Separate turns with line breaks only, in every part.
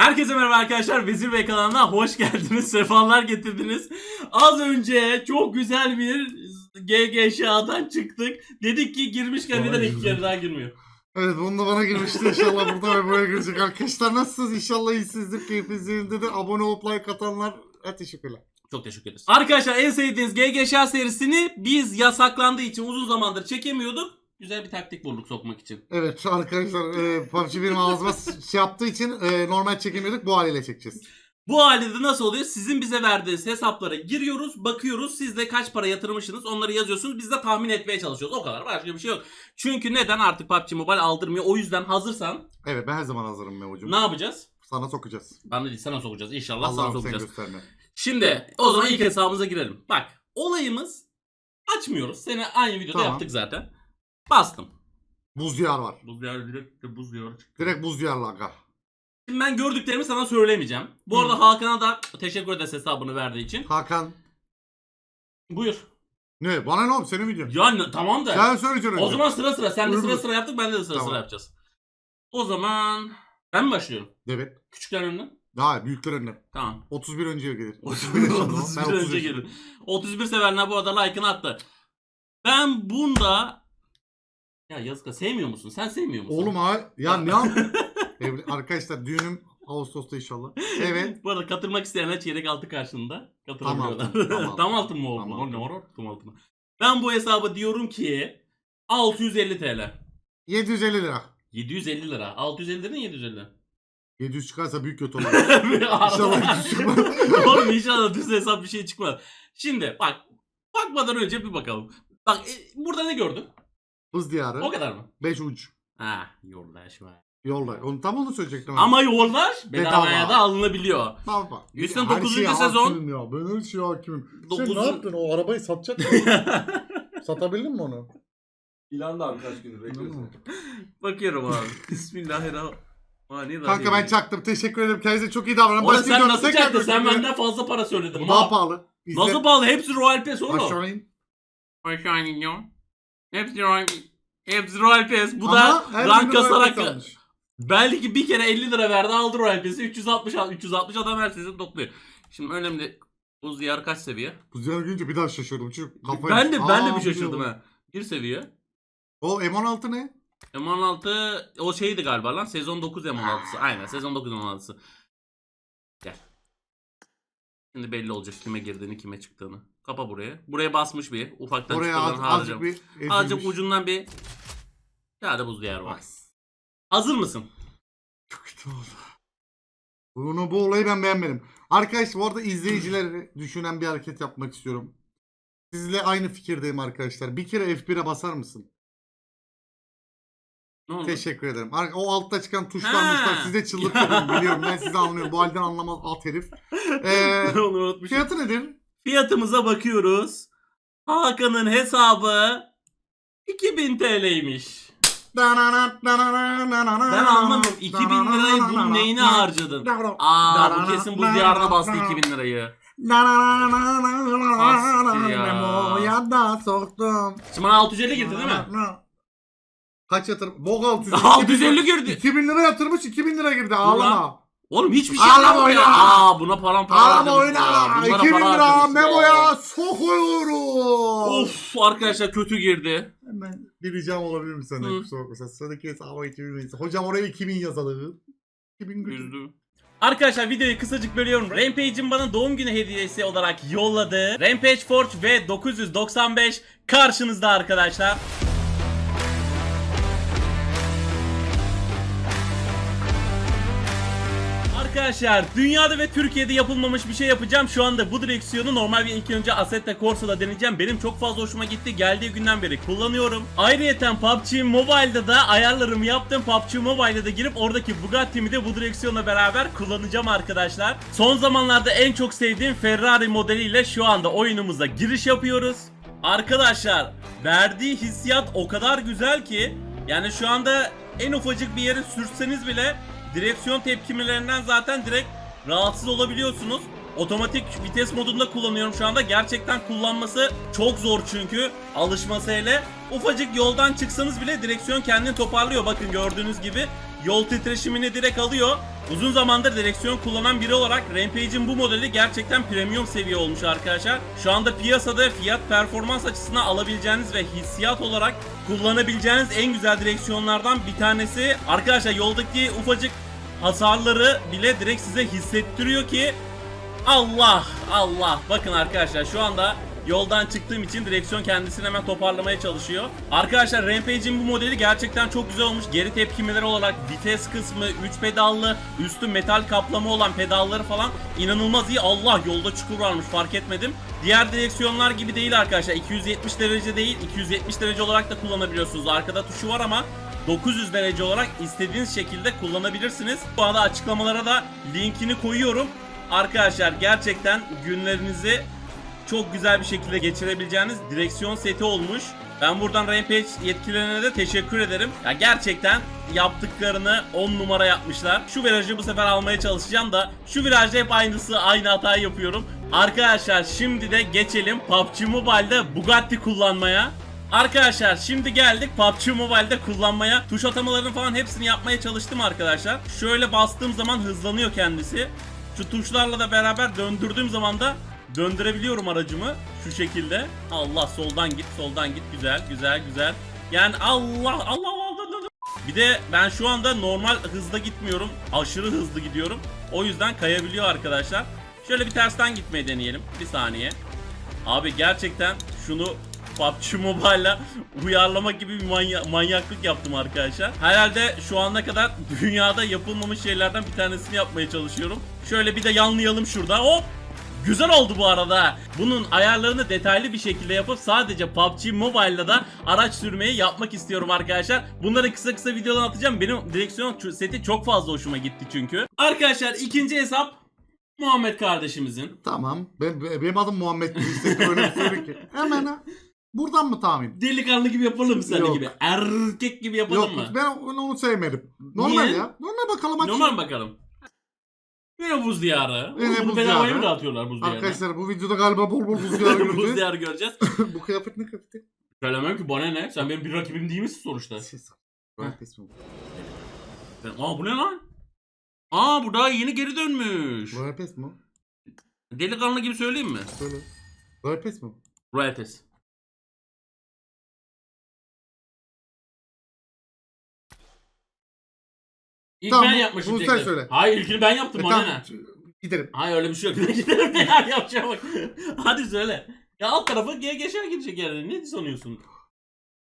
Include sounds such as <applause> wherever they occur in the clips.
Herkese merhaba arkadaşlar. Vezir Bey kanalına hoş geldiniz. <laughs> Sefalar getirdiniz. Az önce çok güzel bir GGŞA'dan çıktık. Dedik ki girmişken neden iki kere daha girmiyor.
Evet bunu da bana girmişti inşallah burada ve buraya girecek arkadaşlar. Nasılsınız? İnşallah iyisinizdir. Keyfiniz yerindedir. Abone olup like atanlar teşekkürler.
Çok teşekkür ederiz. Arkadaşlar en sevdiğiniz GGŞA serisini biz yasaklandığı için uzun zamandır çekemiyorduk. Güzel bir taktik bulduk sokmak için.
Evet arkadaşlar e, PUBG benim ağzıma şey yaptığı için e, normal çekemiyorduk. Bu haliyle çekeceğiz.
Bu halde de nasıl oluyor? Sizin bize verdiğiniz hesaplara giriyoruz, bakıyoruz. Siz de kaç para yatırmışsınız onları yazıyorsunuz. Biz de tahmin etmeye çalışıyoruz. O kadar. Başka bir şey yok. Çünkü neden artık PUBG Mobile aldırmıyor? O yüzden hazırsan
Evet ben her zaman hazırım Memo'cum.
ne yapacağız?
Sana sokacağız.
Ben de değil sana sokacağız. İnşallah sana
Allah'ım sen
sokacağız.
gösterme.
Şimdi o zaman ilk hesabımıza girelim. Bak olayımız açmıyoruz. Seni aynı videoda
Tamam.
yaptık zaten. Bastım.
Buz diyar var.
Buz diyarı direkt de buz diyarı çıktı.
Direkt buz diyarla aga.
Şimdi ben gördüklerimi sana söylemeyeceğim. Bu
Hı.
arada Hakan'a da teşekkür ederiz hesabını verdiği için.
Hakan.
Buyur.
Ne? Bana ne oğlum? Senin videon.
Ya ne- tamam da.
Sen söyleyeceksin önce.
O zaman sıra sıra. Sen de
Buyur,
sıra
buyur.
sıra yaptık. Ben de sıra
Tamam.
sıra yapacağız. O zaman ben mi başlıyorum?
Evet.
Küçükler önünden.
Daha büyükler önüne.
Tamam.
31 önce gelir. <laughs>
31
yaşındayım. Ben
31
30
önce
yaşındayım.
gelir. 31 sevenler bu arada like'ını attı. Ben bunda ya yazık sevmiyor musun? Sen sevmiyor musun?
Oğlum ha ya ne yap? <laughs> Evli- Arkadaşlar düğünüm Ağustos'ta inşallah. Evet. <laughs>
Bu arada katılmak isteyenler çeyrek altı karşılığında katılabiliyorlar.
altın, tam altın. <laughs>
tam altın mı oldu?
Tam
O
altın.
ne var? Tam altın. Ben bu hesabı diyorum ki 650 TL.
750 lira.
750 lira. 650 lira 750 lira.
700 çıkarsa büyük kötü olur.
İnşallah
hiç çıkmaz.
Oğlum inşallah düz hesap bir şey çıkmaz. Şimdi bak. Bakmadan önce bir bakalım. Bak e, burada ne gördün?
Hız diyarı.
O kadar mı?
5 uç.
Ha yoldaş var.
Yolda. Onu tam onu söyleyecektim.
Ama yoldaş bedavaya
Bedava.
da alınabiliyor.
Tamam bak.
Üstüne
Her
dokuzuncu
şeye
sezon.
hakimim Ya. Ben her şeye hakimim. Sen
Dokuzun-
ne yaptın? O arabayı satacak mısın? <laughs> Satabildin mi onu?
İlan da abi kaç gündür bekliyoruz.
Bakıyorum abi. <laughs> Bismillahirrahmanirrahim.
Kanka ben çaktım. Teşekkür ederim. Kendinize çok iyi davranın.
Oğlum
Başka
sen
videoda
nasıl
tekrar
çaktın? Sen
görüşmek üzere.
benden fazla para söyledin.
Bu
Ma-
daha pahalı. İzle.
Nasıl pahalı? Hepsi Royal Pass oğlum.
Aşağı in.
Aşağı iniyor. Hepsi Royal Hepsi Royal Pass. Bu
Ama
da
her
rank
öyle
kasarak belki bir kere 50 lira verdi aldı Royal Pass'i. 360 al- 360 adam her sezon topluyor. Şimdi önemli buz diyarı kaç seviye?
Bu ziyaret görünce bir daha şaşırdım. Çünkü kafayı...
Ben de ben de bir şaşırdım
biliyorum.
ha. Bir seviye.
O M16 ne?
M16 o şeydi galiba lan. Sezon 9 M16'sı. Aynen sezon 9 M16'sı. Gel. Şimdi belli olacak kime girdiğini kime çıktığını. Kapa buraya. Buraya basmış bir. Ufaktan
Oraya az, azıcık bir
Azıcık
ezilmiş.
ucundan bir Kağıda buz diyarı var. Hazır mısın?
Çok kötü oldu. Bunu bu olayı ben beğenmedim. Arkadaşlar bu arada izleyicileri düşünen bir hareket yapmak istiyorum. Sizle aynı fikirdeyim arkadaşlar. Bir kere F1'e basar mısın?
Ne oldu?
Teşekkür ederim. Ar- O altta çıkan tuşlar
Ha.
muşlar size çıldırtıyorum <laughs> biliyorum. Ben sizi anlıyorum. Bu halden anlamaz at herif. <laughs> Ee,
Onu unutmuşum.
fiyatı nedir?
Fiyatımıza bakıyoruz. Hakan'ın hesabı 2000 TL'ymiş. Ben anlamıyorum. 2000 lirayı bunun neyine harcadın? Aa bu kesin bu diyarına bastı 2000 lirayı.
Memoya da soktum.
Şimdi bana 650 girdi değil mi?
Kaç yatır? Bok 650.
650 girdi.
2000 lira yatırmış 2000 lira girdi ağlama.
Oğlum hiçbir şey
Ağlama
yapmadı ya.
oyna.
Aa buna param para
Ağlama
harcamış
oyna.
ya. Bunlara
2000
para
lira
ya.
Memo'ya sokuyorum.
Of arkadaşlar kötü girdi.
Hemen bir ricam olabilir mi senden?
Hı.
Kusura bakma. Sen Sıradaki hesaba 2000 lira. Hocam oraya 2000 yazalım. 2000 gücü.
Üzdü. Arkadaşlar videoyu kısacık bölüyorum. Rampage'in bana doğum günü hediyesi olarak yolladığı Rampage Forge ve 995 karşınızda arkadaşlar. Arkadaşlar dünyada ve Türkiye'de yapılmamış bir şey yapacağım. Şu anda bu direksiyonu normal bir ilk önce Assetto Corsa'da deneyeceğim. Benim çok fazla hoşuma gitti. Geldiği günden beri kullanıyorum. Ayrıyeten PUBG Mobile'da da ayarlarımı yaptım. PUBG Mobile'da da girip oradaki Bugatti'mi de bu direksiyonla beraber kullanacağım arkadaşlar. Son zamanlarda en çok sevdiğim Ferrari modeliyle şu anda oyunumuza giriş yapıyoruz. Arkadaşlar verdiği hissiyat o kadar güzel ki yani şu anda en ufacık bir yere sürseniz bile direksiyon tepkimelerinden zaten direkt rahatsız olabiliyorsunuz. Otomatik vites modunda kullanıyorum şu anda. Gerçekten kullanması çok zor çünkü alışması hele. Ufacık yoldan çıksanız bile direksiyon kendini toparlıyor. Bakın gördüğünüz gibi yol titreşimini direkt alıyor. Uzun zamandır direksiyon kullanan biri olarak Rampage'in bu modeli gerçekten premium seviye olmuş arkadaşlar. Şu anda piyasada fiyat performans açısından alabileceğiniz ve hissiyat olarak kullanabileceğiniz en güzel direksiyonlardan bir tanesi. Arkadaşlar yoldaki ufacık hasarları bile direkt size hissettiriyor ki Allah Allah bakın arkadaşlar şu anda yoldan çıktığım için direksiyon kendisini hemen toparlamaya çalışıyor. Arkadaşlar Rampage'in bu modeli gerçekten çok güzel olmuş. Geri tepkimeleri olarak vites kısmı 3 pedallı, üstü metal kaplama olan pedalları falan inanılmaz iyi. Allah yolda çukur varmış fark etmedim. Diğer direksiyonlar gibi değil arkadaşlar. 270 derece değil, 270 derece olarak da kullanabiliyorsunuz. Arkada tuşu var ama 900 derece olarak istediğiniz şekilde kullanabilirsiniz. Bu arada açıklamalara da linkini koyuyorum. Arkadaşlar gerçekten günlerinizi çok güzel bir şekilde geçirebileceğiniz direksiyon seti olmuş. Ben buradan Rampage yetkililerine de teşekkür ederim. Ya gerçekten yaptıklarını 10 numara yapmışlar. Şu virajı bu sefer almaya çalışacağım da şu virajda hep aynısı aynı hatayı yapıyorum. Arkadaşlar şimdi de geçelim PUBG Mobile'de Bugatti kullanmaya. Arkadaşlar şimdi geldik PUBG Mobile'de kullanmaya. Tuş atamalarını falan hepsini yapmaya çalıştım arkadaşlar. Şöyle bastığım zaman hızlanıyor kendisi. Şu tuşlarla da beraber döndürdüğüm zaman da döndürebiliyorum aracımı şu şekilde. Allah soldan git, soldan git. Güzel, güzel, güzel. Yani Allah Allah Allah. Bir de ben şu anda normal hızda gitmiyorum. Aşırı hızlı gidiyorum. O yüzden kayabiliyor arkadaşlar. Şöyle bir tersten gitmeyi deneyelim. Bir saniye. Abi gerçekten şunu PUBG Mobile'la <laughs> uyarlamak gibi bir manya- manyaklık yaptım arkadaşlar. Herhalde şu ana kadar <laughs> dünyada yapılmamış şeylerden bir tanesini yapmaya çalışıyorum. Şöyle bir de yanlayalım şurada. Hop! Güzel oldu bu arada. Bunun ayarlarını detaylı bir şekilde yapıp sadece PUBG Mobile'da da araç sürmeyi yapmak istiyorum arkadaşlar. Bunları kısa kısa videodan atacağım. Benim direksiyon seti çok fazla hoşuma gitti çünkü. Arkadaşlar ikinci hesap Muhammed kardeşimizin.
Tamam. Ben, ben- benim adım Muhammed Gülsek öyle bir söyle ki. <laughs> Hemen ha. Buradan mı tahmin?
Delikanlı gibi yapalım mı senin
Yok.
gibi? Erkek gibi yapalım
Yok
mı?
ben onu sevmedim. Normal
Niye?
ya. Normal bakalım.
Normal bakalım. Yine buz diyarı.
Yine
Bunu
buz
bedavaya
diyarı.
mı dağıtıyorlar buz diyarını?
Arkadaşlar bu videoda galiba bol bol buz yağı <laughs>
buz
gördü.
diyarı göreceğiz. <laughs>
bu kıyafet ne kıyafeti?
Söylemem ki bana ne? Sen benim bir rakibim değil misin sonuçta?
Şey. Böyle pes mi?
Ben- Aa bu ne lan? Aa bu daha yeni geri dönmüş.
Böyle pes mi?
Delikanlı gibi söyleyeyim mi?
Söyle. Böyle pes mi?
Royal Pass. İlk
Tamam,
ben yapmışım.
bunu sen
tek.
söyle.
Hayır ilkini ben yaptım
E,
bana ne?
Giderim.
Hayır öyle bir şey yok. <laughs> Giderim ya yapacağım bak. <laughs> Hadi söyle. Ya alt tarafı GGŞ'e girecek yani. Ne sanıyorsun?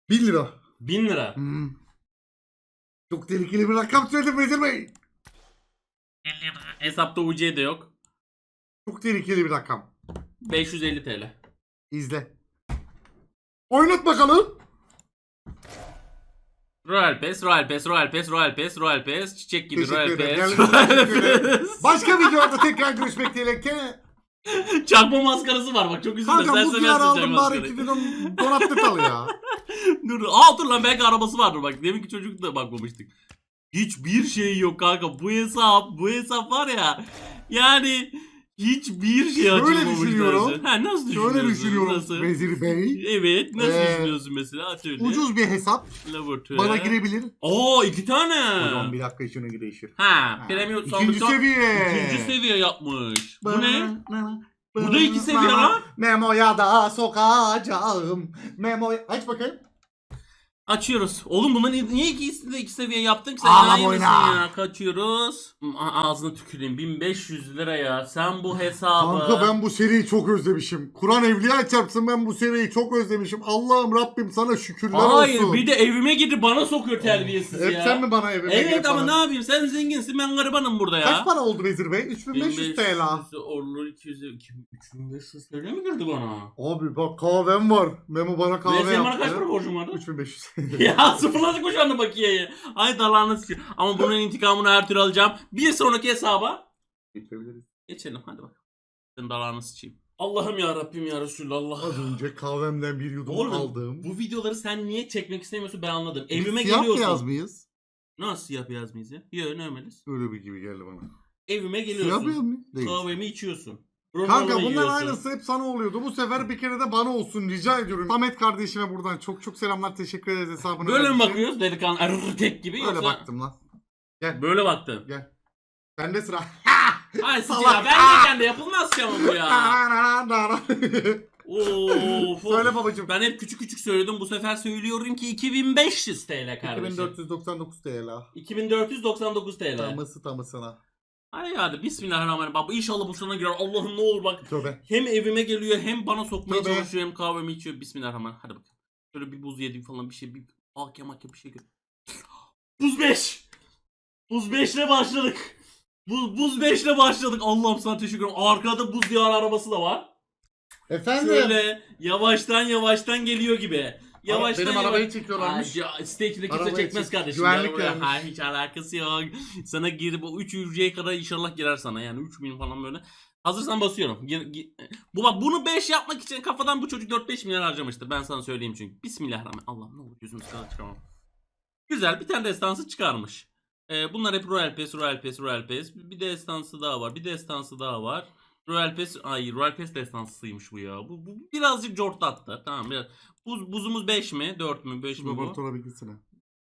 1 lira.
1000 lira.
Hmm. Çok tehlikeli bir rakam söyledim Vezir Bey.
Hesapta UC de yok.
Çok tehlikeli bir rakam.
550 TL.
İzle. Oynat bakalım.
Royal Pass, Royal Pass, Royal Pass, Royal Pass, Royal Pass, çiçek gibi
Teşekkür
Royal
ederim.
Pass, Royal
teşekkür ederim.
Pass.
Başka videoda tekrar görüşmek dileğiyle.
Çakma maskarası var bak çok üzülme
Kanka
sen
bu
seversin
aldım
çakma
bari
maskarayı.
2 bidon donatlı al ya. <laughs>
dur dur. Aa dur lan belki arabası vardır bak. Deminki çocuk da bakmamıştık. Hiçbir şey yok kanka. Bu hesap, bu hesap var ya. Yani hiçbir şey
Şöyle
açılmamış.
düşünüyorum.
Ha nasıl düşünüyorsun?
Şöyle düşünüyorum
Nasıl?
Vezir Bey.
Evet nasıl
Ee,
düşünüyorsun mesela? Söyle.
Ucuz bir hesap.
Laboratuvar.
Bana girebilir.
Oo iki tane.
Zaman bir dakika içine değişir.
Ha, premium
İkinci
sandıkta
seviye.
ikinci seviye yapmış. Bu ne? Bu da iki seviye lan.
Memo'ya da sokacağım. Memo'ya... Aç bakayım.
Açıyoruz. Oğlum bunların niye ikisini de iki seviye yaptın ki sen
Ağlam oyna.
ya? Kaçıyoruz. A- ağzına tüküreyim. 1500 lira ya. Sen bu hesabı.
Kanka ben bu seriyi çok özlemişim. Kur'an evliya çarpsın ben bu seriyi çok özlemişim. Allah'ım Rabbim sana şükürler
Hayır
olsun.
bir de evime gidip bana sokuyor terbiyesiz
Hep
ya.
sen mi bana evime
Evet
gelip
ama
bana-
ne yapayım sen zenginsin ben garibanım burada ya.
Kaç para oldu Vezir Bey? 3500 TL.
Olur 200 3500 TL mi girdi bana?
Abi bak kahvem var. Memo bana kahve
Ve senin bana
yaptı.
kaç para borcum vardı?
3500. <laughs>
ya sıfırladık mı şu anda bakiyeyi? Ay dalağını sıçıyor. Ama bunun intikamını her türlü alacağım. Bir sonraki hesaba
Geçebiliriz.
geçelim hadi bak. Senin dalağını sıçayım. Allah'ım ya Rabbim ya Resulallah.
Az önce kahvemden bir yudum
Oğlum
aldım.
bu videoları sen niye çekmek istemiyorsun ben anladım. Evime
Siyah
geliyorsun.
beyaz mıyız?
Nasıl siyah beyaz mıyız ya? Yok ne ömeliz.
Öyle bir gibi geldi bana.
Evime
Siyah
geliyorsun.
beyaz mı? Değil.
Kahvemi içiyorsun.
Kanka
Ronaldo'yu
bunlar
yiyorsun.
aynısı hep sana oluyordu. Bu sefer bir kere de bana olsun rica ediyorum. Samet kardeşime buradan çok çok selamlar teşekkür ederiz hesabını.
Böyle mi
için.
bakıyoruz delikanlı erkek gibi
Böyle
yoksa?
baktım lan. Gel
Böyle baktın.
gel. Bende sıra. <laughs>
Ay
Salak.
ya ben de yapılmaz ki ama bu ya. <laughs> Of.
Söyle babacım.
Ben hep küçük küçük söyledim bu sefer söylüyorum ki 2500 TL kardeşim.
2499 TL.
2499 TL.
Tamısı tamısına.
Hadi hadi bismillahirrahmanirrahim. Bak inşallah bu sana girer. Allah'ım ne olur bak.
Tövbe.
Hem evime geliyor hem bana sokmaya
Tövbe.
çalışıyor hem kahvemi içiyor. Bismillahirrahmanirrahim. Hadi bakalım. Şöyle bir buz yedim falan bir şey bir akya makya bir şey gör. <gasps> Buz 5. Buz 5 ile başladık. Buz, buz 5 ile başladık. Allah'ım sana teşekkür ederim. Arkada buz diyar arabası da var.
Efendim.
Şöyle yavaştan yavaştan geliyor gibi. Yavaştan
Benim
yavaş-
arabayı çekiyorlarmış.
Ay, ya, State'de kimse
Arabayı
çekmez
çek-
kardeşim.
güvenlik
buraya.
gelmiş.
Ha, hiç alakası yok. Sana girip o 3 hücreye kadar inşallah girer sana. Yani 3000 falan böyle. Hazırsan basıyorum. Gir- bu bak bunu 5 yapmak için kafadan bu çocuk 4-5 milyar harcamıştır. Ben sana söyleyeyim çünkü. Bismillahirrahmanirrahim. Allah'ım ne olur yüzümüz kadar çıkamam. Güzel bir tane destansı çıkarmış. Ee, bunlar hep Royal Pass, Royal Pass, Royal Pass. Bir destansı daha var. Bir destansı daha var. Royal Pass, ay Royal Pass destansıymış bu ya. Bu, bu birazcık cortlattı. Tamam biraz. Buz, buzumuz 5 mi? 4 mü? 5 mi bu?
Laboratuvara bir gitsene.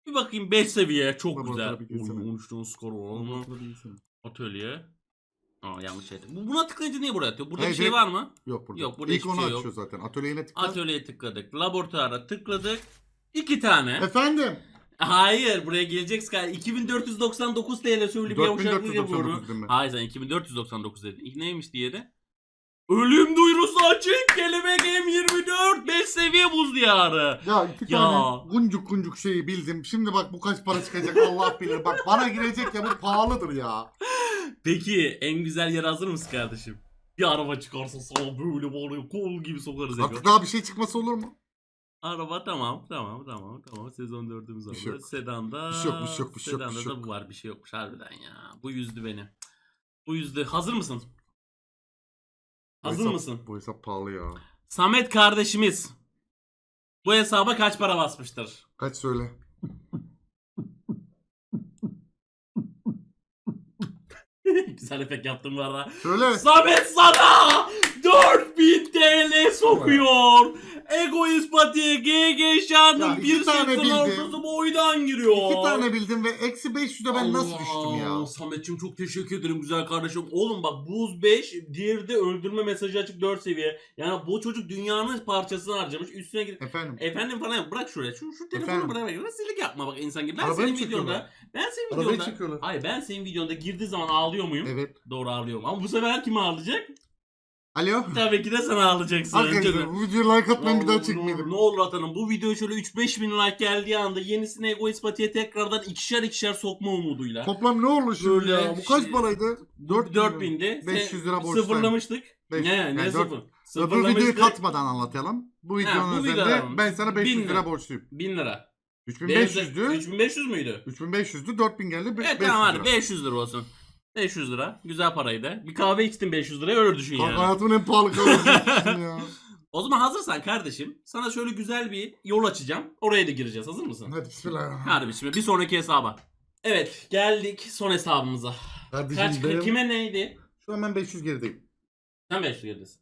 Bir bakayım 5 seviye çok
Laboratuvar
güzel.
bir girsene.
Oy, 13 tane skor var ama.
Laboratuvara bir gitsene.
Atölye. Aa yanlış şey. Bu, buna tıklayınca niye buraya atıyor? Burada
Hayır,
bir şey
direkt-
var mı?
Yok burada.
Yok, burada
İlk
hiçbir
onu
şey yok.
açıyor zaten. Atölyene tıkla.
Atölyeye tıkladık. Laboratuvara tıkladık. İki tane.
Efendim.
Hayır buraya gelecek Sky. 2499 TL söyle bir yavuşaklık
4499
yapıyorum.
dedim ben.
Hayır sen 2499 dedin. Neymiş diğeri? Ölüm duyurusu açık. Kelebek M24. 5 seviye buz diyarı.
Ya iki
Ya.
tane kuncuk kuncuk şeyi bildim. Şimdi bak bu kaç para çıkacak Allah bilir. Bak bana girecek ya bu pahalıdır ya.
Peki en güzel yer hazır mısın kardeşim? Bir araba çıkarsa sana böyle var ya kol gibi sokarız.
Artık
Ego.
daha bir şey çıkması olur mu?
Araba tamam tamam tamam tamam sezon dördümüz
Bir şey yok.
Sedanda.
Bir şey yok, bir şey yok, bir şey yok, bir
Sedanda
şey
da
yok.
bu var bir şey yokmuş harbiden ya. Bu yüzdü beni. Bu yüzdü. Hazır mısın? Hazır
hesap-
mısın?
Bu hesap pahalı ya.
Samet kardeşimiz bu hesaba kaç para basmıştır?
Kaç söyle. <laughs>
Güzel efekt yaptım bu arada.
Söyle.
Samet sana 4000 TL sokuyor. Egoist Pati'ye GG
Ya
Şan'ın
iki
bir
tane
sırtın
bildim.
ortası boydan giriyor.
İki tane bildim ve eksi 500'e ben nasıl
Allah!
düştüm ya?
Samet'cim çok teşekkür ederim güzel kardeşim. Oğlum bak buz 5, diğeri de öldürme mesajı açık 4 seviye. Yani bu çocuk dünyanın parçasını harcamış. Üstüne gidip
Efendim.
Efendim falan yap. Bırak şuraya. Şu, şu telefonu
Efendim?
bırak. Rezillik yapma bak insan gibi. Ben
Arabayı
senin
mı çekiyorlar?
videonda. Ben senin
Arabayı
videonda.
çekiyorlar.
Hayır ben senin videonda girdiği zaman ağlıyor muyum?
Evet.
Doğru ağlıyorum. Ama bu sefer kim ağlayacak?
Alo.
Tabii ki de sen ağlayacaksın.
Arkadaşlar bu videoya like atmayın bir daha
olur,
çekmeyelim.
Ne olur atalım. Bu video şöyle 3-5 bin like geldiği anda yenisine Egoist Pati'ye tekrardan ikişer ikişer sokma umuduyla.
Toplam ne oldu şimdi
Böyle
ya? Bu kaç
şey-
paraydı? 4
4000'di.
500 lira borçtan.
Sıfırlamıştık.
Beş-
Ne ne
yani dört-
sıfır?
Öbür
Sıfırlamıştık.
videoyu katmadan anlatalım. Bu videonun
bu
üzerinde ben sana 500
bin lira.
lira borçluyum.
1000 lira.
3500'dü.
3500 müydü?
3500'dü 4000 geldi. be-
Evet
500
tamam hadi
lira.
500 lira olsun. 500 lira. Güzel paraydı. Bir kahve içtin 500 liraya öyle düşün
Kanka
yani.
hayatımın en pahalı kahvesi <laughs> ya.
O zaman hazırsan kardeşim sana şöyle güzel bir yol açacağım. Oraya da gireceğiz. Hazır mısın?
Hadi bismillah.
Hadi bismillah. Bir sonraki hesaba. Evet geldik son hesabımıza.
Kardeşim
Kaç
benim-
kime neydi?
Şu an ben 500 gerideyim.
Sen 500 geridesin.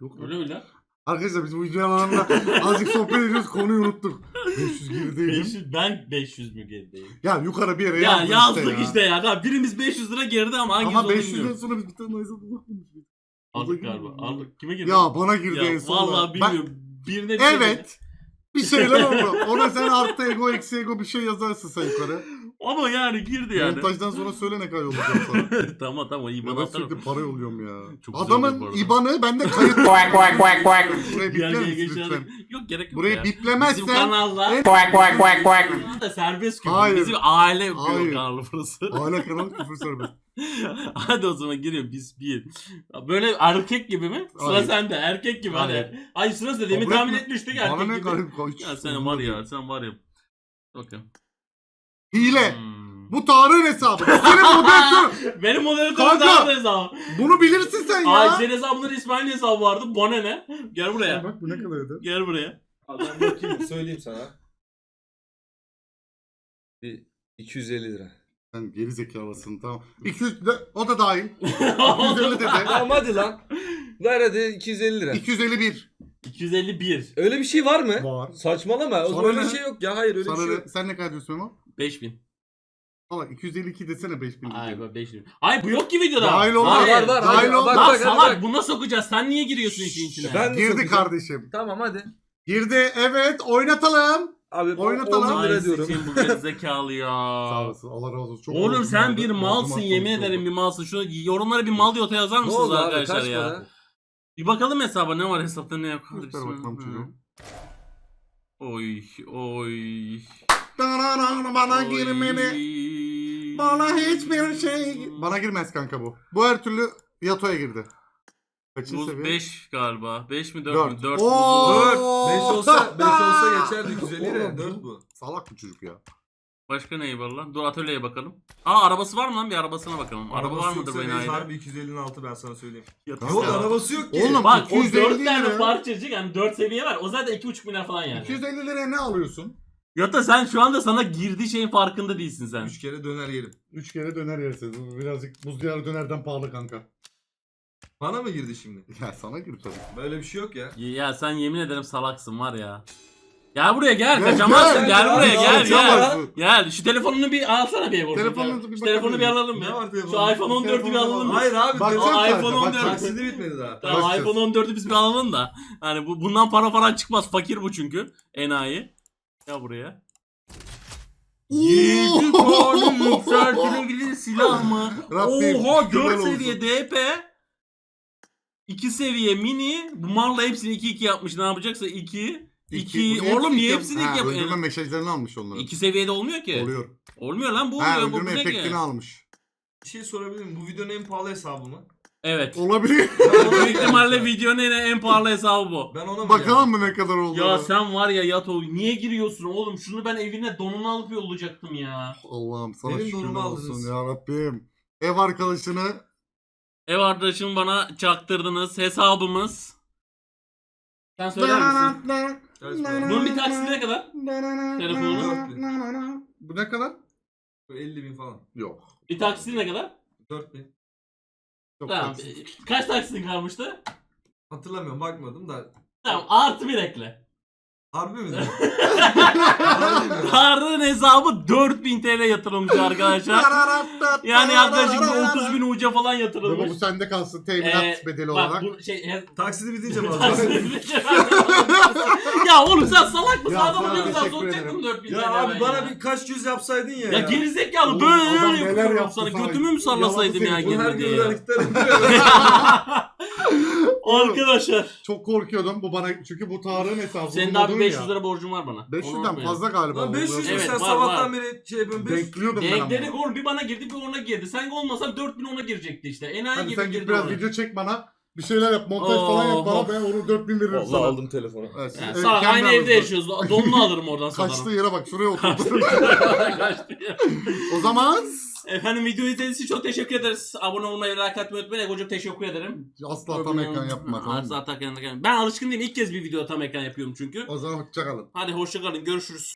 Yok.
Öyle mi lan?
Arkadaşlar biz bu videonun anında azıcık sohbet ediyoruz konuyu unuttuk. 500 gerideyim.
500, ben 500 mü gerideyim?
Ya yukarı bir yere
Ya
yazdık
yazdık
ya.
işte ya. Tamam, birimiz 500 lira geride ama hangisi
Ama
olduğunu
500'den
bilmiyorum.
sonra biz bir tane hesap bakmamışız.
Aldık galiba. Aldık. Kime girdi?
Ya bana girdi
Ya,
en sonunda.
Vallahi
Ben-
bilmiyorum. Birine bir şey
Evet. Bir şeyler <laughs> oldu. Ona sen artı ego eksi ego bir şey yazarsın sen yukarı. <laughs>
Ama yani girdi yani.
Montajdan sonra söyle ne kadar yollayacağım sana. <laughs>
tamam tamam iyi
Ya
bana
ben
atarım.
sürekli para yolluyorum ya. <laughs>
Çok güzel
Adamın
bu arada.
IBAN'ı bende kayıt.
Quack quack quack quack.
Burayı bipler misin
geçelim.
lütfen?
Yok gerek yok
Burayı
ya. Bizim
biplemezsen
kanalla
Quack quack quack quack.
da serbest küfür.
Hayır.
Bizim aile
Hayır.
kanalı burası.
Aile kanalı küfür serbest.
hadi o zaman giriyor biz bir. Böyle erkek gibi mi? Sıra
Hayır.
sende erkek gibi
Hayır.
hadi. Ay sıra dediğimi
Kabul
tahmin
etme.
etmiştik
Bana
erkek
ne
gibi.
garip koç.
Ya sen var ya sen var ya. Bakın.
Hile.
Hmm.
Bu Tarık'ın hesabı. Bu Senin <laughs> moderatör.
Benim moderatörüm
Kanka.
daha da hesabı.
Bunu bilirsin sen ya.
Ay senin hesabında İsmail'in hesabı vardı. Bana ne? Gel buraya.
Bak bu ne kadar ödü?
Gel buraya.
Adam bakayım söyleyeyim sana. Bir 250 lira.
Sen geri zekalısın tamam. 200 de, o da dahil. <laughs> 250 dedi.
Tamam hadi lan. Ver hadi 250 lira.
251.
251.
Öyle bir şey var mı?
Var.
Saçmalama. O
Sana
zaman öyle
ne?
şey yok ya. Hayır öyle
Sana
bir şey yok.
sen ne kadar diyorsun Memo?
5000.
Salak 252 desene 5000
Ay
diyeceğim.
be 5 Ay bu yok ki videoda.
Dahil ol-
Hayır.
Var var.
Dahil ol-
bak,
Lan
bak, hadi
salak
bak.
buna sokacağız. Sen niye giriyorsun işin içine?
Ben
Girdi kardeşim.
Tamam hadi.
Girdi evet oynatalım.
Abi
Oynatalım.
10
Ay
lira diyorum.
bu zekalı ya. <laughs>
Sağ olasın Allah razı olsun. Çok
Oğlum sen bir malsın yemin ederim bir malsın. Şu yorumlara bir mal yota yazar
Ne
mısınız
oldu abi?
arkadaşlar
Kaç
ya?
para?
Bir bakalım hesaba ne var hesapta ne yok.
Göster bakalım çocuğum.
Oy oy.
Bana
oy.
girmeni. Bana hiçbir şey. Bana girmez kanka bu. Bu her türlü Yato'ya girdi. Kaçıncı
Buz
seviye?
5 galiba. 5 mi 4
Dört.
mü? 4
Oo!
4. 5 olsa 5 olsa geçerdi 250 lira.
Oğlum,
4 bu.
Salak bu çocuk ya.
Başka neyi var lan? Dur atölyeye bakalım. Aa arabası var mı lan? Bir arabasına bakalım. Araba var mıdır bu enayide?
Harbi 250'nin altı ben sana söyleyeyim.
Yatış
Yok
ya.
arabası yok ki.
Oğlum
Bak o
250
4 tane
lira.
parçacık yani 4 seviye var. O zaten 2,5 milyar falan yani.
250 liraya ne alıyorsun?
Yata sen şu anda sana girdiği şeyin farkında değilsin sen.
3 kere döner yerim.
3 kere döner yersin. Bu Birazcık buz diyarı dönerden pahalı kanka.
Bana mı girdi şimdi?
Ya sana gir tabii.
Böyle bir şey yok ya.
Ya sen yemin ederim salaksın var ya. Gel buraya gel,
Gel,
kaçamazsın
gel,
gel,
gel,
buraya
gel,
gel
gel.
gel.
Kaçamazsın.
Gel şu telefonunu bir alsana bir Ego'cum.
Telefonunu
Gel.
bir
Şu telefonu bir
bakalım.
alalım
Ne
ya.
var
Şu
telefonda?
iPhone 14'ü bir
Telefonu
alalım?
Hayır abi.
Bakacağım
O
kanka,
iPhone 14.
bakacağım.
Taksidi bitmedi daha.
Tamam
Bakacağız.
iPhone 14'ü biz bir alalım da. Yani bu bundan para falan çıkmaz. Fakir bu çünkü. Enayi. Ya buraya. Yedi tane yükseltilebilir silah mı?
Rabbim,
Oha
şükürler
4
olsun.
seviye DP. 2 seviye mini. Bu Marla hepsini 2-2 yapmış. Ne yapacaksa 2. 2.
bu
Oğlum niye hepsini
Ha,
2
Öldürme
yapıyor?
mesajlarını almış onların.
2 seviyede olmuyor ki.
Oluyor.
Olmuyor lan bu
Ha
oluyor. Bu, bu
öldürme
ne ki?
efektini almış.
Bir şey sorabilir miyim? Bu videonun en pahalı hesabı mı?
Evet.
Olabilir. <laughs>
Büyük <laughs> ihtimalle videonun en, en pahalı hesabı bu.
Ben ona mı
Bakalım mı ne kadar oldu?
Ya sen var ya Yato niye giriyorsun oğlum? Şunu ben evine donunu alıp yollayacaktım ya.
Allah'ım sana
Benim
şükürler
donumu
olsun ya Rabbim. Ev arkadaşını
Ev arkadaşım bana çaktırdınız hesabımız. Sen söyler misin? Bunun bir taksiti ne kadar? Telefonu.
Bu ne kadar?
Böyle 50 bin falan.
Yok.
Bir taksiti ne kadar?
4 bin.
Çok
Tamam.
taksi.
Kaç taksitin kalmıştı?
Hatırlamıyorum bakmadım da.
Tamam artı bir ekle.
Harbi mi? <laughs>
Tarık'ın hesabı 4000 TL yatırılmış arkadaşlar. Yani yaklaşık bir 30 bin uca falan
Baba bu
yatırılmış.
sende kalsın teminat
Ee,
bedeli
Bak
olarak.
bu şey he-
Taksidi bitince mi
ben- ya oğlum sen salak mısın?
Ya
Adamı
sana teşekkür ederim.
4000 TL
ya abi
ben
bana
ya.
bir kaç yüz yapsaydın ya.
Ya gerizekalı
Oğlum,
böyle
adam
böyle
neler
yapıyorum
yaptı
sana.
sana.
Götümü mü sallasaydım ya
Yalan
Bu her gün
diye. ya. <laughs> Arkadaşlar.
Çok korkuyordum bu bana çünkü bu Tarık'ın hesabı.
Senin abi
buldun
500
ya.
lira borcun var bana. Onu
500'den
unutmayalım.
fazla galiba.
Lan 500
bu.
evet, sen
var,
sabahtan beri şey yapıyorsun. 500.
Bekliyordum ben ama.
Denkleri gol bir bana girdi bir ona girdi. Sen olmasan 4000 ona girecekti işte. Enayi
Hadi
gibi
sen git
girdi
biraz
ona.
video çek bana. Bir şeyler yap. Montaj falan yap bana. Ben onu 4000 veririm
Vallahi
sana.
aldım telefonu.
Evet, siz
Yani salak
kendi
aynı evde
aranızda.
yaşıyoruz. Donunu alırım oradan
Kaçtığı
satarım.
yere bak şuraya oturdu. <laughs>
Kaçtı.
o zaman
Efendim video izlediğiniz için çok teşekkür ederiz. Abone olmayı, like atmayı unutmayın. Ego'cum teşekkür ederim.
asla tam ekran yapma tamam
Asla tam ekran yapma. Ben alışkın değilim. İlk kez bir video tam ekran yapıyorum çünkü.
O zaman hoşçakalın.
Hadi hoşçakalın. Görüşürüz.